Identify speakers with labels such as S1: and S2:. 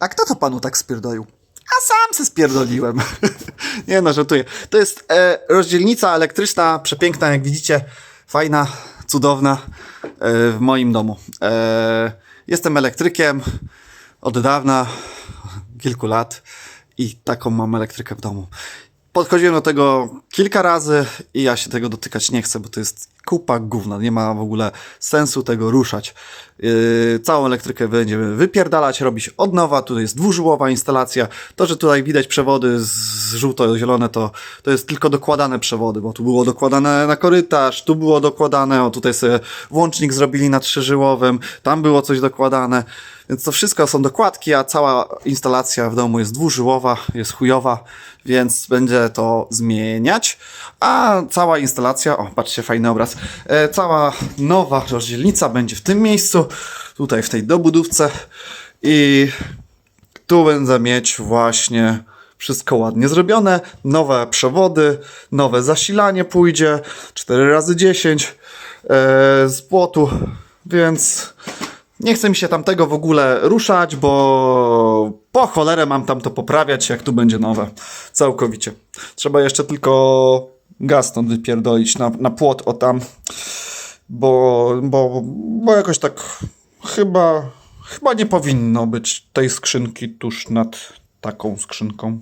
S1: A kto to panu tak spierdolił? A sam se spierdoliłem. Nie no, żartuję. To jest e, rozdzielnica elektryczna, przepiękna, jak widzicie. Fajna, cudowna e, w moim domu. E, jestem elektrykiem od dawna, kilku lat i taką mam elektrykę w domu. Podchodziłem do tego kilka razy i ja się tego dotykać nie chcę, bo to jest kupa gówna. Nie ma w ogóle sensu tego ruszać. Yy, całą elektrykę będziemy wypierdalać, robić od nowa. Tu jest dwużyłowa instalacja. To, że tutaj widać przewody z żółto-zielone, to, to jest tylko dokładane przewody, bo tu było dokładane na korytarz, tu było dokładane, o tutaj sobie włącznik zrobili na trzyżyłowym, tam było coś dokładane. Więc to wszystko są dokładki, a cała instalacja w domu jest dwużyłowa, jest chujowa, więc będzie to zmieniać. A cała instalacja, o patrzcie, fajny obraz, e, cała nowa rozdzielnica będzie w tym miejscu, tutaj w tej dobudówce i tu będę mieć właśnie wszystko ładnie zrobione, nowe przewody, nowe zasilanie pójdzie, 4 razy 10 e, z płotu, więc nie chce mi się tamtego w ogóle ruszać, bo po cholerę mam tam to poprawiać, jak tu będzie nowe. Całkowicie. Trzeba jeszcze tylko gaz stąd wypierdolić na, na płot o tam, bo, bo, bo jakoś tak chyba, chyba nie powinno być tej skrzynki tuż nad taką skrzynką.